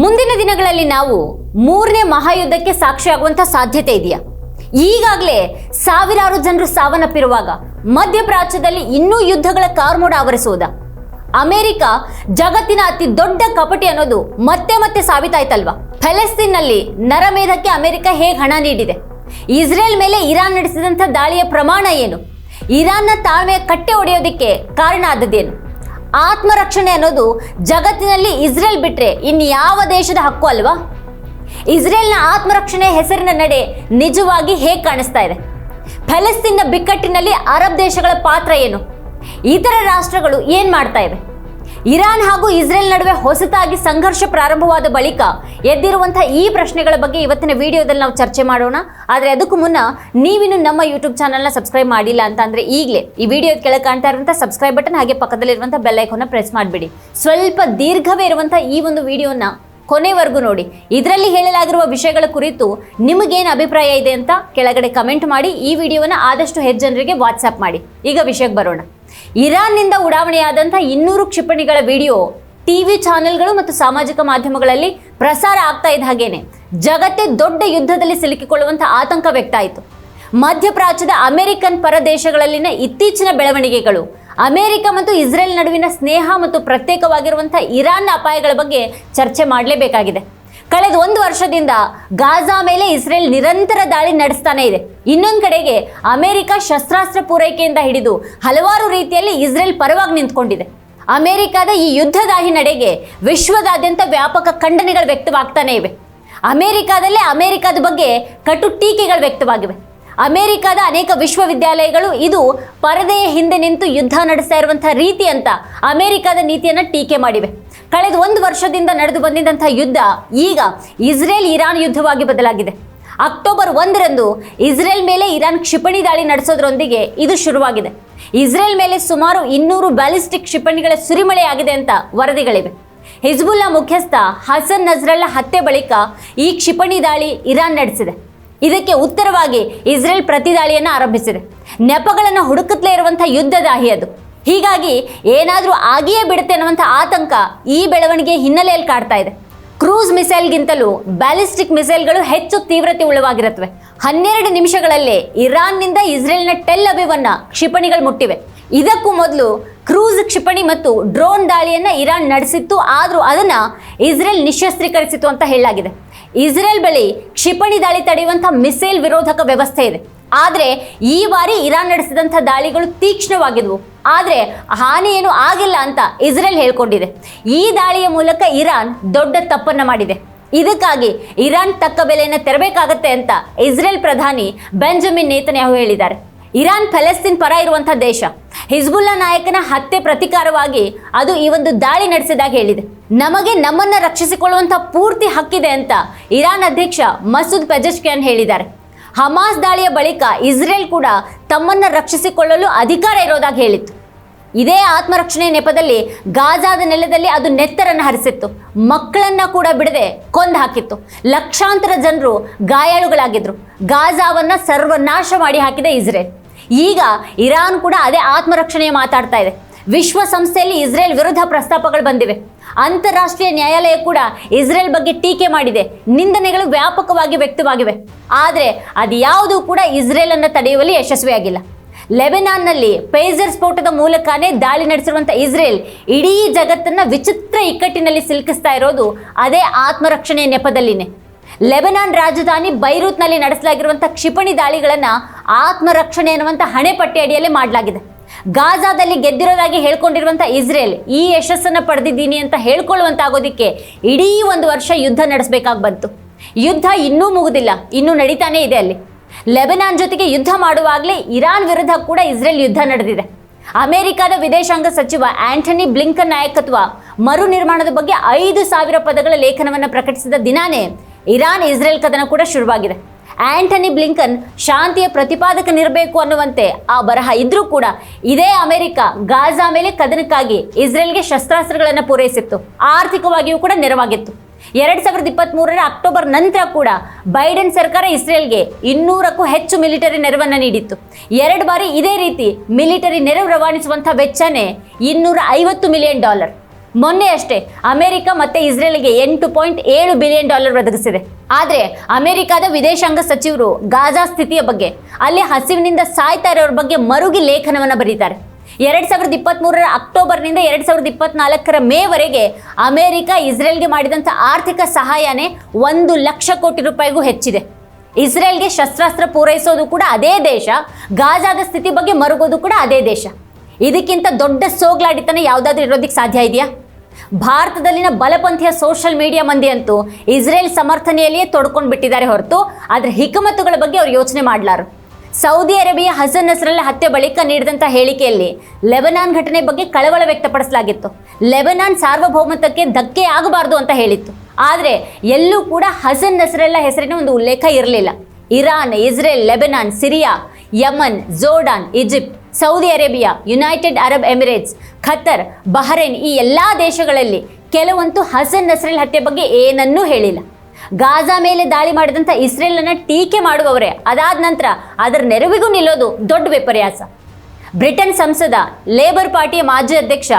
ಮುಂದಿನ ದಿನಗಳಲ್ಲಿ ನಾವು ಮೂರನೇ ಮಹಾಯುದ್ಧಕ್ಕೆ ಸಾಕ್ಷಿಯಾಗುವಂಥ ಸಾಧ್ಯತೆ ಇದೆಯಾ? ಈಗಾಗಲೇ ಸಾವಿರಾರು ಜನರು ಸಾವನ್ನಪ್ಪಿರುವಾಗ ಮಧ್ಯಪ್ರಾಚ್ಯದಲ್ಲಿ ಇನ್ನೂ ಯುದ್ಧಗಳ ಕಾರ್ಮೋಡ ಆವರಿಸುವುದ? ಅಮೆರಿಕ ಜಗತ್ತಿನ ಅತಿ ದೊಡ್ಡ ಕಪಟಿ ಅನ್ನೋದು ಮತ್ತೆ ಮತ್ತೆ ಸಾಬೀತಾಯ್ತಲ್ವಾ? ಫೆಲೆಸ್ತೀನ್ನಲ್ಲಿ ನರಮೇಧಕ್ಕೆ ಅಮೆರಿಕ ಹೇಗೆ ಹಣ ನೀಡಿದೆ? ಇಸ್ರೇಲ್ ಮೇಲೆ ಇರಾನ್ ನಡೆಸಿದಂಥ ದಾಳಿಯ ಪ್ರಮಾಣ ಏನು? ಇರಾನ್ನ ತಾಳ್ಮೆ ಕಟ್ಟೆ ಒಡೆಯೋದಕ್ಕೆ ಕಾರಣ ಆದದ್ದೇನು? ಆತ್ಮರಕ್ಷಣೆ ಅನ್ನೋದು ಜಗತ್ತಿನಲ್ಲಿ ಇಸ್ರೇಲ್ ಬಿಟ್ರೆ ಇನ್ಯಾವ ದೇಶದ ಹಕ್ಕು ಅಲ್ವಾ? ಇಸ್ರೇಲ್ನ ಆತ್ಮರಕ್ಷಣೆ ಹೆಸರಿನ ನಡೆ ನಿಜವಾಗಿ ಹೇಗೆ ಕಾಣಿಸ್ತಾ ಇದೆ? ಫೆಲಸ್ತೀನ್ನ ಬಿಕ್ಕಟ್ಟಿನಲ್ಲಿ ಅರಬ್ ದೇಶಗಳ ಪಾತ್ರ ಏನು? ಇತರ ರಾಷ್ಟ್ರಗಳು ಏನು ಮಾಡ್ತಾ ಇವೆ? ಇರಾನ್ ಹಾಗೂ ಇಸ್ರೇಲ್ ನಡುವೆ ಹೊಸತಾಗಿ ಸಂಘರ್ಷ ಪ್ರಾರಂಭವಾದ ಬಳಿಕ ಎದ್ದಿರುವಂತಹ ಈ ಪ್ರಶ್ನೆಗಳ ಬಗ್ಗೆ ಇವತ್ತಿನ ವಿಡಿಯೋದಲ್ಲಿ ನಾವು ಚರ್ಚೆ ಮಾಡೋಣ. ಆದರೆ ಅದಕ್ಕೂ ಮುನ್ನ ನೀವಿನ್ನು ನಮ್ಮ ಯೂಟ್ಯೂಬ್ ಚಾನಲ್ನ ಸಬ್ಸ್ಕ್ರೈಬ್ ಮಾಡಿಲ್ಲ ಅಂತ ಅಂದ್ರೆ ಈಗಲೇ ಈ ವಿಡಿಯೋ ಕೆಳಗೆ ಕಾಣ್ತಾ ಇರುವಂಥ ಸಬ್ಸ್ಕ್ರೈಬ್ ಬಟನ್ ಹಾಗೆ ಪಕ್ಕದಲ್ಲಿರುವಂಥ ಬೆಲ್ ಐಕಾನ್ನ ಪ್ರೆಸ್ ಮಾಡಿಬಿಡಿ. ಸ್ವಲ್ಪ ದೀರ್ಘವೇ ಇರುವಂಥ ಈ ಒಂದು ವಿಡಿಯೋನ ಕೊನೆವರೆಗೂ ನೋಡಿ. ಇದರಲ್ಲಿ ಹೇಳಲಾಗಿರುವ ವಿಷಯಗಳ ಕುರಿತು ನಿಮಗೇನು ಅಭಿಪ್ರಾಯ ಇದೆ ಅಂತ ಕೆಳಗಡೆ ಕಮೆಂಟ್ ಮಾಡಿ. ಈ ವಿಡಿಯೋನ ಆದಷ್ಟು ಹೆಚ್ಚು ಜನರಿಗೆ ವಾಟ್ಸಪ್ ಮಾಡಿ. ಈಗ ವಿಷಯಕ್ಕೆ ಬರೋಣ. ಇರಾನ್ನಿಂದ ಉಡಾವಣೆಯಾದಂಥ ಇನ್ನೂರು ಕ್ಷಿಪಣಿಗಳ ವಿಡಿಯೋ ಟಿವಿ ಚಾನೆಲ್ಗಳು ಮತ್ತು ಸಾಮಾಜಿಕ ಮಾಧ್ಯಮಗಳಲ್ಲಿ ಪ್ರಸಾರ ಆಗ್ತಾ ಇದ್ದ ಹಾಗೇನೆ. ಜಗತ್ತೇ ದೊಡ್ಡ ಯುದ್ಧದಲ್ಲಿ ಸಿಲುಕಿಕೊಳ್ಳುವಂಥ ಆತಂಕ ವ್ಯಕ್ತ ಆಯಿತು ಮಧ್ಯಪ್ರಾಚ್ಯದ ಅಮೆರಿಕನ್ ಪರದೇಶಗಳಲ್ಲಿನ ಇತ್ತೀಚಿನ ಬೆಳವಣಿಗೆಗಳು, ಅಮೆರಿಕ ಮತ್ತು ಇಸ್ರೇಲ್ ನಡುವಿನ ಸ್ನೇಹ ಮತ್ತು ಪ್ರತ್ಯೇಕವಾಗಿರುವಂಥ ಇರಾನ್ ಅಪಾಯಗಳ ಬಗ್ಗೆ ಚರ್ಚೆ ಮಾಡಲೇಬೇಕಾಗಿದೆ. ಕಳೆದ ಒಂದು ವರ್ಷದಿಂದ ಗಾಜಾ ಮೇಲೆ ಇಸ್ರೇಲ್ ನಿರಂತರ ದಾಳಿ ನಡೆಸ್ತಾನೆ ಇದೆ. ಇನ್ನೊಂದು ಕಡೆಗೆ ಅಮೆರಿಕ ಶಸ್ತ್ರಾಸ್ತ್ರ ಪೂರೈಕೆಯಿಂದ ಹಿಡಿದು ಹಲವಾರು ರೀತಿಯಲ್ಲಿ ಇಸ್ರೇಲ್ ಪರವಾಗಿ ನಿಂತ್ಕೊಂಡಿದೆ. ಅಮೆರಿಕದ ಈ ಯುದ್ಧದಾಹಿ ನಡೆಗೆ ವಿಶ್ವದಾದ್ಯಂತ ವ್ಯಾಪಕ ಖಂಡನೆಗಳು ವ್ಯಕ್ತವಾಗ್ತಾನೆ ಇವೆ. ಅಮೆರಿಕಾದಲ್ಲೇ ಅಮೆರಿಕದ ಬಗ್ಗೆ ಕಟು ಟೀಕೆಗಳು ವ್ಯಕ್ತವಾಗಿವೆ. ಅಮೆರಿಕದ ಅನೇಕ ವಿಶ್ವವಿದ್ಯಾಲಯಗಳು ಇದು ಪರದೆಯ ಹಿಂದೆ ನಿಂತು ಯುದ್ಧ ನಡೆಸ್ತಾ ಇರುವಂತಹ ರೀತಿ ಅಂತ ಅಮೆರಿಕದ ನೀತಿಯನ್ನು ಟೀಕೆ ಮಾಡಿವೆ. ಕಳೆದ ಒಂದು ವರ್ಷದಿಂದ ನಡೆದು ಬಂದಿದ್ದಂಥ ಯುದ್ಧ ಈಗ ಇಸ್ರೇಲ್ ಇರಾನ್ ಯುದ್ಧವಾಗಿ ಬದಲಾಗಿದೆ. ಅಕ್ಟೋಬರ್ ಒಂದರಂದು ಇಸ್ರೇಲ್ ಮೇಲೆ ಇರಾನ್ ಕ್ಷಿಪಣಿ ದಾಳಿ ನಡೆಸೋದ್ರೊಂದಿಗೆ ಇದು ಶುರುವಾಗಿದೆ. ಇಸ್ರೇಲ್ ಮೇಲೆ ಸುಮಾರು ಇನ್ನೂರು ಬ್ಯಾಲಿಸ್ಟಿಕ್ ಕ್ಷಿಪಣಿಗಳ ಸುರಿಮಳೆಯಾಗಿದೆ ಅಂತ ವರದಿಗಳಿವೆ. ಹಿಜ್ಬುಲ್ಲಾ ಮುಖ್ಯಸ್ಥ ಹಸನ್ ನಜ್ರಲ್ಲ ಹತ್ಯೆ ಬಳಿಕ ಈ ಕ್ಷಿಪಣಿ ದಾಳಿ ಇರಾನ್ ನಡೆಸಿದೆ. ಇದಕ್ಕೆ ಉತ್ತರವಾಗಿ ಇಸ್ರೇಲ್ ಪ್ರತಿದಾಳಿಯನ್ನು ಆರಂಭಿಸಿದೆ. ನೆಪಗಳನ್ನು ಹುಡುಕುತ್ತಲೇ ಇರುವಂಥ ಯುದ್ಧದಾಹಿ ಅದು. ಹೀಗಾಗಿ ಏನಾದರೂ ಆಗಿಯೇ ಬಿಡುತ್ತೆ ಅನ್ನುವಂಥ ಆತಂಕ ಈ ಬೆಳವಣಿಗೆ ಹಿನ್ನೆಲೆಯಲ್ಲಿ ಕಾಡ್ತಾ ಇದೆ. ಕ್ರೂಸ್ ಮಿಸೈಲ್ಗಿಂತಲೂ ಬ್ಯಾಲಿಸ್ಟಿಕ್ ಮಿಸೈಲ್ಗಳು ಹೆಚ್ಚು ತೀವ್ರತೆ ಉಳ್ಳವಾಗಿರುತ್ತವೆ. ಹನ್ನೆರಡು ನಿಮಿಷಗಳಲ್ಲೇ ಇರಾನ್ನಿಂದ ಇಸ್ರೇಲ್ನ ಟೆಲ್ ಅವಿವನ್ನ ಕ್ಷಿಪಣಿಗಳು ಮುಟ್ಟಿವೆ. ಇದಕ್ಕೂ ಮೊದಲು ಕ್ರೂಸ್ ಕ್ಷಿಪಣಿ ಮತ್ತು ಡ್ರೋನ್ ದಾಳಿಯನ್ನು ಇರಾನ್ ನಡೆಸಿತ್ತು, ಆದರೂ ಅದನ್ನು ಇಸ್ರೇಲ್ ನಿಶಸ್ತ್ರೀಕರಿಸಿತು ಅಂತ ಹೇಳಲಾಗಿದೆ. ಇಸ್ರೇಲ್ ಬಳಿ ಕ್ಷಿಪಣಿ ದಾಳಿ ತಡೆಯುವಂಥ ಮಿಸೈಲ್ ವಿರೋಧಕ ವ್ಯವಸ್ಥೆ ಇದೆ. ಆದರೆ ಈ ಬಾರಿ ಇರಾನ್ ನಡೆಸಿದಂಥ ದಾಳಿಗಳು ತೀಕ್ಷ್ಣವಾಗಿದ್ವು. ಆದರೆ ಹಾನಿ ಏನು ಆಗಿಲ್ಲ ಅಂತ ಇಸ್ರೇಲ್ ಹೇಳ್ಕೊಂಡಿದೆ. ಈ ದಾಳಿಯ ಮೂಲಕ ಇರಾನ್ ದೊಡ್ಡ ತಪ್ಪನ್ನು ಮಾಡಿದೆ. ಇದಕ್ಕಾಗಿ ಇರಾನ್ ತಕ್ಕ ಬೆಲೆಯನ್ನು ತೆರಬೇಕಾಗತ್ತೆ ಅಂತ ಇಸ್ರೇಲ್ ಪ್ರಧಾನಿ ಬೆಂಜಮಿನ್ ನೇತನ್ಯಾಹು ಹೇಳಿದ್ದಾರೆ. ಇರಾನ್ ಫಲಸ್ತೀನ್ ಪರ ಇರುವಂಥ ದೇಶ, ಹಿಜ್ಬುಲ್ಲಾ ನಾಯಕನ ಹತ್ಯೆ ಪ್ರತಿಕಾರವಾಗಿ ಅದು ಈ ಒಂದು ದಾಳಿ ನಡೆಸಿದಾಗ ಹೇಳಿದೆ. ನಮಗೆ ನಮ್ಮನ್ನು ರಕ್ಷಿಸಿಕೊಳ್ಳುವಂಥ ಪೂರ್ತಿ ಹಕ್ಕಿದೆ ಅಂತ ಇರಾನ್ ಅಧ್ಯಕ್ಷ ಮಸೂದ್ ಪೆಜಶ್ಕಿಯಾನ್ ಹೇಳಿದ್ದಾರೆ. ಹಮಾಸ್ ದಾಳಿಯ ಬಳಿಕ ಇಸ್ರೇಲ್ ಕೂಡ ತಮ್ಮನ್ನು ರಕ್ಷಿಸಿಕೊಳ್ಳಲು ಅಧಿಕಾರ ಇರೋದಾಗಿ ಹೇಳಿತ್ತು. ಇದೇ ಆತ್ಮರಕ್ಷಣೆ ನೆಪದಲ್ಲಿ ಗಾಜಾದ ನೆಲದಲ್ಲಿ ಅದು ನೆತ್ತರನ್ನು ಹರಿಸಿತ್ತು. ಮಕ್ಕಳನ್ನ ಕೂಡ ಬಿಡದೆ ಕೊಂದು ಹಾಕಿತ್ತು. ಲಕ್ಷಾಂತರ ಜನರು ಗಾಯಾಳುಗಳಾಗಿದ್ರು. ಗಾಜಾವನ್ನು ಸರ್ವನಾಶ ಮಾಡಿ ಹಾಕಿದೆ ಇಸ್ರೇಲ್. ಈಗ ಇರಾನ್ ಕೂಡ ಅದೇ ಆತ್ಮರಕ್ಷಣೆಯ ಮಾತಾಡ್ತಾ ಇದೆ. ವಿಶ್ವಸಂಸ್ಥೆಯಲ್ಲಿ ಇಸ್ರೇಲ್ ವಿರುದ್ಧ ಪ್ರಸ್ತಾಪಗಳು ಬಂದಿವೆ. ಅಂತಾರಾಷ್ಟ್ರೀಯ ನ್ಯಾಯಾಲಯ ಕೂಡ ಇಸ್ರೇಲ್ ಬಗ್ಗೆ ಟೀಕೆ ಮಾಡಿದೆ. ನಿಂದನೆಗಳು ವ್ಯಾಪಕವಾಗಿ ವ್ಯಕ್ತವಾಗಿವೆ. ಆದರೆ ಅದು ಯಾವುದೂ ಕೂಡ ಇಸ್ರೇಲ್ ಅನ್ನು ತಡೆಯುವಲ್ಲಿ ಯಶಸ್ವಿಯಾಗಿಲ್ಲ. ಲೆಬೆನಾನ್ನಲ್ಲಿ ಪೇಜರ್ ಸ್ಫೋಟದ ಮೂಲಕನೇ ದಾಳಿ ನಡೆಸಿರುವಂಥ ಇಸ್ರೇಲ್ ಇಡೀ ಜಗತ್ತನ್ನ ವಿಚಿತ್ರ ಇಕ್ಕಟ್ಟಿನಲ್ಲಿ ಸಿಲುಕಿಸ್ತಾ ಇರೋದು ಅದೇ ಆತ್ಮರಕ್ಷಣೆಯ ನೆಪದಲ್ಲಿನೇ. ಲೆಬನಾನ್ ರಾಜಧಾನಿ ಬೈರೂತ್ನಲ್ಲಿ ನಡೆಸಲಾಗಿರುವಂಥ ಕ್ಷಿಪಣಿ ದಾಳಿಗಳನ್ನು ಆತ್ಮರಕ್ಷಣೆ ಅನ್ನುವಂಥ ಹಣೆಪಟ್ಟಿ ಅಡಿಯಲ್ಲಿ ಮಾಡಲಾಗಿದೆ. ಗಾಜಾದಲ್ಲಿ ಗೆದ್ದಿರೋದಾಗಿ ಹೇಳ್ಕೊಂಡಿರುವಂಥ ಇಸ್ರೇಲ್ ಈ ಯಶಸ್ಸನ್ನು ಪಡೆದಿದ್ದೀನಿ ಅಂತ ಹೇಳ್ಕೊಳ್ಳುವಂತಾಗೋದಿಕ್ಕೆ ಇಡೀ ಒಂದು ವರ್ಷ ಯುದ್ಧ ನಡೆಸಬೇಕಾಗಿ ಬಂತು. ಯುದ್ಧ ಇನ್ನೂ ಮುಗುದಿಲ್ಲ, ಇನ್ನೂ ನಡೀತಾನೇ ಇದೆ ಅಲ್ಲಿ. ಲೆಬನಾನ್ ಜೊತೆಗೆ ಯುದ್ಧ ಮಾಡುವಾಗಲೇ ಇರಾನ್ ವಿರುದ್ಧ ಕೂಡ ಇಸ್ರೇಲ್ ಯುದ್ಧ ನಡೆದಿದೆ. ಅಮೆರಿಕದ ವಿದೇಶಾಂಗ ಸಚಿವ ಆಂಟನಿ ಬ್ಲಿಂಕನ್ ನಾಯಕತ್ವ ಮರು ನಿರ್ಮಾಣದ ಬಗ್ಗೆ ಐದು ಸಾವಿರ ಪದಗಳ ಲೇಖನವನ್ನು ಪ್ರಕಟಿಸಿದ ದಿನಾನೇ ಇರಾನ್ ಇಸ್ರೇಲ್ ಕದನ ಕೂಡ ಶುರುವಾಗಿದೆ. ಆಂಟನಿ ಬ್ಲಿಂಕನ್ ಶಾಂತಿಯ ಪ್ರತಿಪಾದಕನಿರಬೇಕು ಅನ್ನುವಂತೆ ಆ ಬರಹ ಇದ್ರೂ ಕೂಡ ಇದೇ ಅಮೆರಿಕ ಗಾಜಾ ಮೇಲೆ ಕದನಕ್ಕಾಗಿ ಇಸ್ರೇಲ್ಗೆ ಶಸ್ತ್ರಾಸ್ತ್ರಗಳನ್ನು ಪೂರೈಸಿತ್ತು. ಆರ್ಥಿಕವಾಗಿಯೂ ಕೂಡ ನೆರವಾಗಿತ್ತು. ಎರಡ್ ಸಾವಿರದ ಇಪ್ಪತ್ತ್ ಮೂರರ ಅಕ್ಟೋಬರ್ ನಂತರ ಕೂಡ ಬೈಡೆನ್ ಸರ್ಕಾರ ಇಸ್ರೇಲ್ಗೆ ಇನ್ನೂರಕ್ಕೂ ಹೆಚ್ಚು ಮಿಲಿಟರಿ ನೆರವನ್ನು ನೀಡಿತ್ತು. ಎರಡು ಬಾರಿ ಇದೇ ರೀತಿ ಮಿಲಿಟರಿ ನೆರವು ರವಾನಿಸುವಂಥ ವೆಚ್ಚನೇ ಇನ್ನೂರ ಐವತ್ತು ಮಿಲಿಯನ್ ಡಾಲರ್. ಮೊನ್ನೆ ಅಷ್ಟೇ ಅಮೆರಿಕ ಮತ್ತೆ ಇಸ್ರೇಲ್ಗೆ ಎಂಟು ಪಾಯಿಂಟ್ ಏಳು ಬಿಲಿಯನ್ ಡಾಲರ್ ಒದಗಿಸಿದೆ. ಆದರೆ ಅಮೆರಿಕದ ವಿದೇಶಾಂಗ ಸಚಿವರು ಗಾಜಾ ಸ್ಥಿತಿಯ ಬಗ್ಗೆ, ಅಲ್ಲಿ ಹಸಿವಿನಿಂದ ಸಾಯ್ತಾ ಇರೋರ ಬಗ್ಗೆ ಮರುಗಿ ಲೇಖನವನ್ನು ಬರೀತಾರೆ. ಎರಡ್ ಸಾವಿರದ ಇಪ್ಪತ್ತ್ಮೂರರ ಅಕ್ಟೋಬರ್ನಿಂದ ಎರಡ್ ಸಾವಿರದ ಇಪ್ಪತ್ನಾಲ್ಕರ ಮೇವರೆಗೆ ಅಮೆರಿಕ ಇಸ್ರೇಲ್ಗೆ ಮಾಡಿದಂಥ ಆರ್ಥಿಕ ಸಹಾಯನೇ ಒಂದು ಲಕ್ಷ ಕೋಟಿ ರೂಪಾಯಿಗೂ ಹೆಚ್ಚಿದೆ. ಇಸ್ರೇಲ್ಗೆ ಶಸ್ತ್ರಾಸ್ತ್ರ ಪೂರೈಸೋದು ಕೂಡ ಅದೇ ದೇಶ, ಗಾಜಾದ ಸ್ಥಿತಿ ಬಗ್ಗೆ ಮರುಗೋದು ಕೂಡ ಅದೇ ದೇಶ. ಇದಕ್ಕಿಂತ ದೊಡ್ಡ ಸೋಗ್ಲಾಡಿತನ ಯಾವುದಾದ್ರೂ ಇರೋದಕ್ಕೆ ಸಾಧ್ಯ ಇದೆಯಾ? ಭಾರತದಲ್ಲಿನ ಬಲಪಂಥೀಯ ಸೋಷಿಯಲ್ ಮೀಡಿಯಾ ಮಂದಿ ಅಂತೂ ಇಸ್ರೇಲ್ ಸಮರ್ಥನೆಯಲ್ಲಿಯೇ ತೊಡ್ಕೊಂಡು ಬಿಟ್ಟಿದ್ದಾರೆ ಹೊರತು ಅದರ ಹಿಕಮತ್ತುಗಳ ಬಗ್ಗೆ ಅವರು ಯೋಚನೆ ಮಾಡಲಾರು. ಸೌದಿ ಅರೇಬಿಯಾ ಹಸನ್ ನಸ್ರಲ್ಲ ಹತ್ಯೆ ಬಳಿಕ ನೀಡಿದಂಥ ಹೇಳಿಕೆಯಲ್ಲಿ ಲೆಬನಾನ್ ಘಟನೆ ಬಗ್ಗೆ ಕಳವಳ ವ್ಯಕ್ತಪಡಿಸಲಾಗಿತ್ತು. ಲೆಬನಾನ್ ಸಾರ್ವಭೌಮತ್ವಕ್ಕೆ ಧಕ್ಕೆ ಆಗಬಾರದು ಅಂತ ಹೇಳಿತ್ತು. ಆದರೆ ಎಲ್ಲೂ ಕೂಡ ಹಸನ್ ನಸ್ರಲ್ಲ ಹೆಸರಿನ ಒಂದು ಉಲ್ಲೇಖ ಇರಲಿಲ್ಲ. Iran, Israel, Lebanon, Syria Yemen, Jordan, Egypt, Saudi Arabia, United Arab Emirates Qatar Bahrain ಈ ಎಲ್ಲ ದೇಶಗಳಲ್ಲಿ ಕೆಲವಂತೂ ಹಸನ್ ನಸ್ರೇಲ್ ಹತ್ಯೆ ಬಗ್ಗೆ ಏನನ್ನೂ ಹೇಳಿಲ್ಲ. ಗಾಜಾ ಮೇಲೆ ದಾಳಿ ಮಾಡಿದಂಥ ಇಸ್ರೇಲನ್ನು ಟೀಕೆ ಮಾಡುವವರೇ, ಅದಾದ ನಂತರ ಅದರ ನೆರವಿಗೂ ನಿಲ್ಲೋದು ದೊಡ್ಡ ವಿಪರ್ಯಾಸ. ಬ್ರಿಟನ್ ಸಂಸದ, ಲೇಬರ್ ಪಾರ್ಟಿಯ ಮಾಜಿ ಅಧ್ಯಕ್ಷ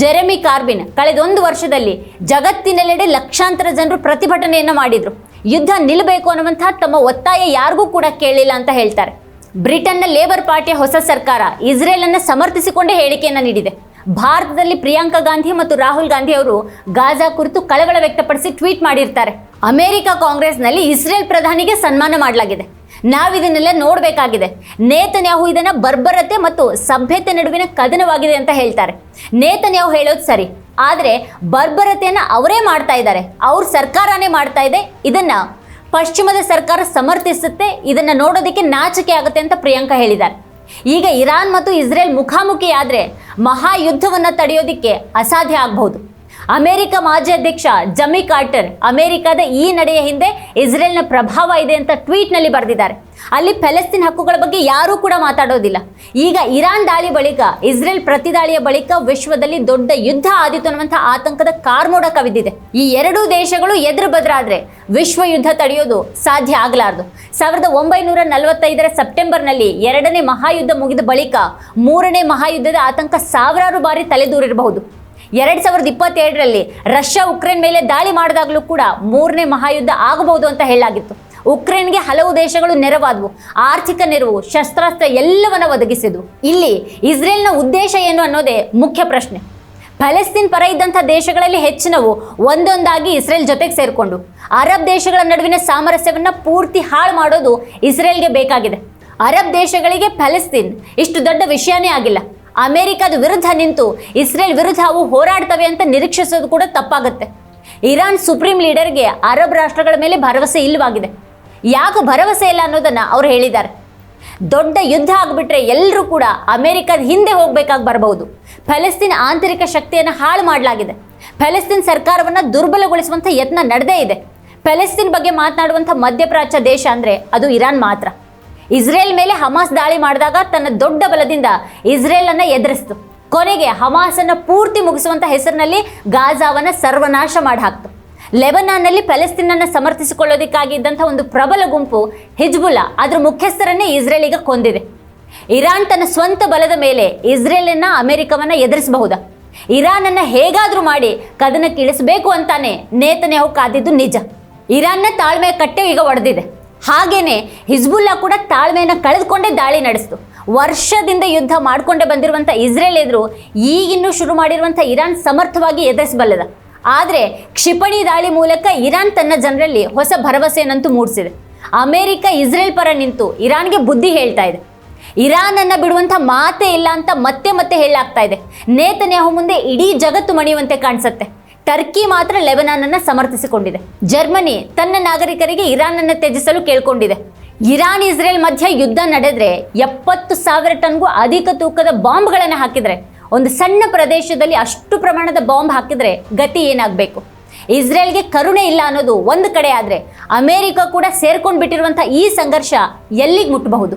ಜೆರೆಮಿ ಕಾರ್ಬಿನ್ ಕಳೆದೊಂದು ವರ್ಷದಲ್ಲಿ ಜಗತ್ತಿನೆಲ್ಲೆಡೆ ಲಕ್ಷಾಂತರ ಜನರು ಪ್ರತಿಭಟನೆಯನ್ನು ಮಾಡಿದರು. ಯುದ್ಧ ನಿಲ್ಲಬೇಕು ಅನ್ನುವಂಥ ತಮ್ಮ ಒತ್ತಾಯ ಯಾರಿಗೂ ಕೂಡ ಕೇಳಿಲ್ಲ ಅಂತ ಹೇಳ್ತಾರೆ. ಬ್ರಿಟನ್ನ ಲೇಬರ್ ಪಾರ್ಟಿಯ ಹೊಸ ಸರ್ಕಾರ ಇಸ್ರೇಲ್ ಅನ್ನು ಸಮರ್ಥಿಸಿಕೊಂಡೇ ಹೇಳಿಕೆಯನ್ನು ನೀಡಿದೆ. ಭಾರತದಲ್ಲಿ ಪ್ರಿಯಾಂಕಾ ಗಾಂಧಿ ಮತ್ತು ರಾಹುಲ್ ಗಾಂಧಿ ಅವರು ಗಾಜಾ ಕುರಿತು ಕಳವಳ ವ್ಯಕ್ತಪಡಿಸಿ ಟ್ವೀಟ್ ಮಾಡಿರ್ತಾರೆ. ಅಮೆರಿಕ ಕಾಂಗ್ರೆಸ್ನಲ್ಲಿ ಇಸ್ರೇಲ್ ಪ್ರಧಾನಿಗೆ ಸನ್ಮಾನ ಮಾಡಲಾಗಿದೆ. ನಾವಿದನ್ನೆಲ್ಲ ನೋಡಬೇಕಾಗಿದೆ. ನೇತನ್ಯಾಹು ಇದನ್ನು ಬರ್ಬರತೆ ಮತ್ತು ಸಭ್ಯತೆ ನಡುವಿನ ಕದನವಾಗಿದೆ ಅಂತ ಹೇಳ್ತಾರೆ. ನೇತನ್ಯಾಹು ಹೇಳೋದು ಸರಿ, ಆದರೆ ಬರ್ಬರತೆಯನ್ನು ಅವರೇ ಮಾಡ್ತಾ ಇದ್ದಾರೆ. ಅವ್ರ ಸರ್ಕಾರನೇ ಮಾಡ್ತಾ ಇದೆ, ಇದನ್ನ ಪಶ್ಚಿಮದ ಸರ್ಕಾರ ಸಮರ್ಥಿಸುತ್ತೆ, ಇದನ್ನ ನೋಡೋದಕ್ಕೆ ನಾಚಿಕೆ ಆಗುತ್ತೆ ಅಂತ ಪ್ರಿಯಾಂಕಾ ಹೇಳಿದ್ದಾರೆ. ಈಗ ಇರಾನ್ ಮತ್ತು ಇಸ್ರೇಲ್ ಮುಖಾಮುಖಿ ಆದರೆ ಮಹಾಯುದ್ಧವನ್ನು ತಡೆಯೋದಿಕ್ಕೆ ಅಸಾಧ್ಯ ಆಗಬಹುದು. ಅಮೆರಿಕ ಮಾಜಿ ಅಧ್ಯಕ್ಷ ಜಮಿ ಕಾರ್ಟರ್ ಅಮೆರಿಕದ ಈ ನಡೆಯ ಹಿಂದೆ ಇಸ್ರೇಲ್ನ ಪ್ರಭಾವ ಇದೆ ಅಂತ ಟ್ವೀಟ್ನಲ್ಲಿ ಬರೆದಿದ್ದಾರೆ. ಅಲ್ಲಿ ಫೆಲೆಸ್ತೀನ್ ಹಕ್ಕುಗಳ ಬಗ್ಗೆ ಯಾರೂ ಕೂಡ ಮಾತಾಡೋದಿಲ್ಲ. ಈಗ ಇರಾನ್ ದಾಳಿ ಬಳಿಕ, ಇಸ್ರೇಲ್ ಪ್ರತಿದಾಳಿಯ ಬಳಿಕ ವಿಶ್ವದಲ್ಲಿ ದೊಡ್ಡ ಯುದ್ಧ ಆದಿತು ಅನ್ನುವಂಥ ಆತಂಕದ ಕಾರ್ಮೋಡ ಕವಿದಿದೆ. ಈ ಎರಡೂ ದೇಶಗಳು ಎದುರು ಬದರಾದ್ರೆ ವಿಶ್ವ ಯುದ್ಧ ತಡೆಯೋದು ಸಾಧ್ಯ ಆಗಲಾರದು. ಸಾವಿರದ ಒಂಬೈನೂರ ನಲವತ್ತೈದರ ಸೆಪ್ಟೆಂಬರ್ನಲ್ಲಿ ಎರಡನೇ ಮಹಾಯುದ್ಧ ಮುಗಿದ ಬಳಿಕ ಮೂರನೇ ಮಹಾಯುದ್ಧದ ಆತಂಕ ಸಾವಿರಾರು ಬಾರಿ ತಲೆದೂರಿರಬಹುದು. ಎರಡ್ ಸಾವಿರದ ಇಪ್ಪತ್ತೆರಡರಲ್ಲಿ ರಷ್ಯಾ ಉಕ್ರೇನ್ ಮೇಲೆ ದಾಳಿ ಮಾಡಿದಾಗಲೂ ಕೂಡ ಮೂರನೇ ಮಹಾಯುದ್ಧ ಆಗಬಹುದು ಅಂತ ಹೇಳಲಾಗಿತ್ತು. ಉಕ್ರೇನ್ಗೆ ಹಲವು ದೇಶಗಳು ನೆರವಾದವು. ಆರ್ಥಿಕ ನೆರವು, ಶಸ್ತ್ರಾಸ್ತ್ರ ಎಲ್ಲವನ್ನ ಒದಗಿಸಿದ್ವು. ಇಲ್ಲಿ ಇಸ್ರೇಲ್ನ ಉದ್ದೇಶ ಏನು ಅನ್ನೋದೇ ಮುಖ್ಯ ಪ್ರಶ್ನೆ. ಫಲಸ್ತೀನ್ ಪರ ಇದ್ದಂಥ ದೇಶಗಳಲ್ಲಿ ಹೆಚ್ಚಿನವು ಒಂದೊಂದಾಗಿ ಇಸ್ರೇಲ್ ಜೊತೆಗೆ ಸೇರಿಕೊಂಡು. ಅರಬ್ ದೇಶಗಳ ನಡುವಿನ ಸಾಮರಸ್ಯವನ್ನು ಪೂರ್ತಿ ಹಾಳು ಮಾಡೋದು ಇಸ್ರೇಲ್ಗೆ ಬೇಕಾಗಿದೆ. ಅರಬ್ ದೇಶಗಳಿಗೆ ಫಲಸ್ತೀನ್ ಇಷ್ಟು ದೊಡ್ಡ ವಿಷಯನೇ ಆಗಿಲ್ಲ. ಅಮೆರಿಕದ ವಿರುದ್ಧ ನಿಂತು ಇಸ್ರೇಲ್ ವಿರುದ್ಧ ಅವು ಹೋರಾಡ್ತವೆ ಅಂತ ನಿರೀಕ್ಷಿಸೋದು ಕೂಡ ತಪ್ಪಾಗುತ್ತೆ. ಇರಾನ್ ಸುಪ್ರೀಂ ಲೀಡರ್ಗೆ ಅರಬ್ ರಾಷ್ಟ್ರಗಳ ಮೇಲೆ ಭರವಸೆ ಇಲ್ಲವಾಗಿದೆ. ಯಾಕೆ ಭರವಸೆ ಇಲ್ಲ ಅನ್ನೋದನ್ನು ಅವ್ರು ಹೇಳಿದ್ದಾರೆ. ದೊಡ್ಡ ಯುದ್ಧ ಆಗಿಬಿಟ್ರೆ ಎಲ್ಲರೂ ಕೂಡ ಅಮೆರಿಕದ ಹಿಂದೆ ಹೋಗಬೇಕಾಗಿ ಬರಬಹುದು. ಫಲಸ್ತೀನ್ ಆಂತರಿಕ ಶಕ್ತಿಯನ್ನು ಹಾಳು ಮಾಡಲಾಗಿದೆ. ಫಲಸ್ತೀನ್ ಸರ್ಕಾರವನ್ನು ದುರ್ಬಲಗೊಳಿಸುವಂಥ ಯತ್ನ ನಡೆದೇ ಇದೆ. ಫಲಸ್ತೀನ್ ಬಗ್ಗೆ ಮಾತನಾಡುವಂಥ ಮಧ್ಯಪ್ರಾಚ್ಯ ದೇಶ ಅಂದರೆ ಅದು ಇರಾನ್ ಮಾತ್ರ. ಇಸ್ರೇಲ್ ಮೇಲೆ ಹಮಾಸ್ ದಾಳಿ ಮಾಡಿದಾಗ ತನ್ನ ದೊಡ್ಡ ಬಲದಿಂದ ಇಸ್ರೇಲ್ ಅನ್ನ ಎದುರಿಸ್ತು. ಕೊನೆಗೆ ಹಮಾಸನ್ನು ಪೂರ್ತಿ ಮುಗಿಸುವಂತ ಹೆಸರಿನಲ್ಲಿ ಗಾಜಾವನ್ನ ಸರ್ವನಾಶ ಮಾಡಿ ಹಾಕ್ತು ಲೆಬನಾನ್ನಲ್ಲಿ ಫಲಸ್ತೀನನ್ನ ಸಮರ್ಥಿಸಿಕೊಳ್ಳೋದಕ್ಕಾಗಿ ಇದ್ದಂಥ ಒಂದು ಪ್ರಬಲ ಗುಂಪು ಹಿಜ್ಬುಲಾ ಅದ್ರ ಮುಖ್ಯಸ್ಥರನ್ನೇ ಇಸ್ರೇಲ್ ಈಗ ಕೊಂದಿದೆ. ಇರಾನ್ ತನ್ನ ಸ್ವಂತ ಬಲದ ಮೇಲೆ ಇಸ್ರೇಲನ್ನ ಅಮೆರಿಕವನ್ನ ಎದುರಿಸಬಹುದಾ? ಇರಾನನ್ನ ಹೇಗಾದರೂ ಮಾಡಿ ಕದನಕ್ಕೆ ಇಳಿಸಬೇಕು ಅಂತಾನೆ ನೇತನ್ಯಾಹು ಕಾದಿದ್ದು ನಿಜ. ಇರಾನ್ನ ತಾಳ್ಮೆ ಕಟ್ಟೆ ಈಗ ಒಡೆದಿದೆ. ಹಾಗೇನೆ ಹಿಜ್ಬುಲ್ಲಾ ಕೂಡ ತಾಳ್ಮೆಯನ್ನು ಕಳೆದುಕೊಂಡೇ ದಾಳಿ ನಡೆಸಿತು. ವರ್ಷದಿಂದ ಯುದ್ಧ ಮಾಡಿಕೊಂಡೇ ಬಂದಿರುವಂಥ ಇಸ್ರೇಲ್ ಎದುರು ಈಗಿನ್ನೂ ಶುರು ಮಾಡಿರುವಂಥ ಇರಾನ್ ಸಮರ್ಥವಾಗಿ ಎದುರಿಸಬಲ್ಲದ. ಆದರೆ ಕ್ಷಿಪಣಿ ದಾಳಿ ಮೂಲಕ ಇರಾನ್ ತನ್ನ ಜನರಲ್ಲಿ ಹೊಸ ಭರವಸೆಯನ್ನಂತೂ ಮೂಡಿಸಿದೆ. ಅಮೆರಿಕ ಇಸ್ರೇಲ್ ಪರ ನಿಂತು ಇರಾನ್ಗೆ ಬುದ್ಧಿ ಹೇಳ್ತಾ ಇದೆ. ಇರಾನ್ ಅನ್ನ ಬಿಡುವಂಥ ಮಾತೇ ಇಲ್ಲ ಅಂತ ಮತ್ತೆ ಮತ್ತೆ ಹೇಳಲಾಗ್ತಾ ಇದೆ. ನೇತನ್ಯಾಹು ಮುಂದೆ ಇಡೀ ಜಗತ್ತು ಮಣಿಯುವಂತೆ ಕಾಣಿಸುತ್ತೆ. ಟರ್ಕಿ ಮಾತ್ರ ಲೆಬನಾನ್ ಅನ್ನ ಸಮರ್ಥಿಸಿಕೊಂಡಿದೆ. ಜರ್ಮನಿ ತನ್ನ ನಾಗರಿಕರಿಗೆ ಇರಾನ್ ಅನ್ನು ತ್ಯಜಿಸಲು ಕೇಳ್ಕೊಂಡಿದೆ. ಇರಾನ್, ಇಸ್ರೇಲ್ ಮಧ್ಯ ಯುದ್ಧ ನಡೆದ್ರೆ ಎಪ್ಪತ್ತು ಸಾವಿರ ಟನ್ಗೂ ಅಧಿಕ ತೂಕದ ಬಾಂಬ್ಗಳನ್ನು ಹಾಕಿದ್ರೆ, ಒಂದು ಸಣ್ಣ ಪ್ರದೇಶದಲ್ಲಿ ಅಷ್ಟು ಪ್ರಮಾಣದ ಬಾಂಬ್ ಹಾಕಿದ್ರೆ ಗತಿ ಏನಾಗಬೇಕು? ಇಸ್ರೇಲ್ಗೆ ಕರುಣೆ ಇಲ್ಲ ಅನ್ನೋದು ಒಂದು ಕಡೆ ಆದರೆ ಅಮೆರಿಕ ಕೂಡ ಸೇರ್ಕೊಂಡು ಬಿಟ್ಟಿರುವಂಥ ಈ ಸಂಘರ್ಷ ಎಲ್ಲಿಗೆ ಮುಟ್ಟಬಹುದು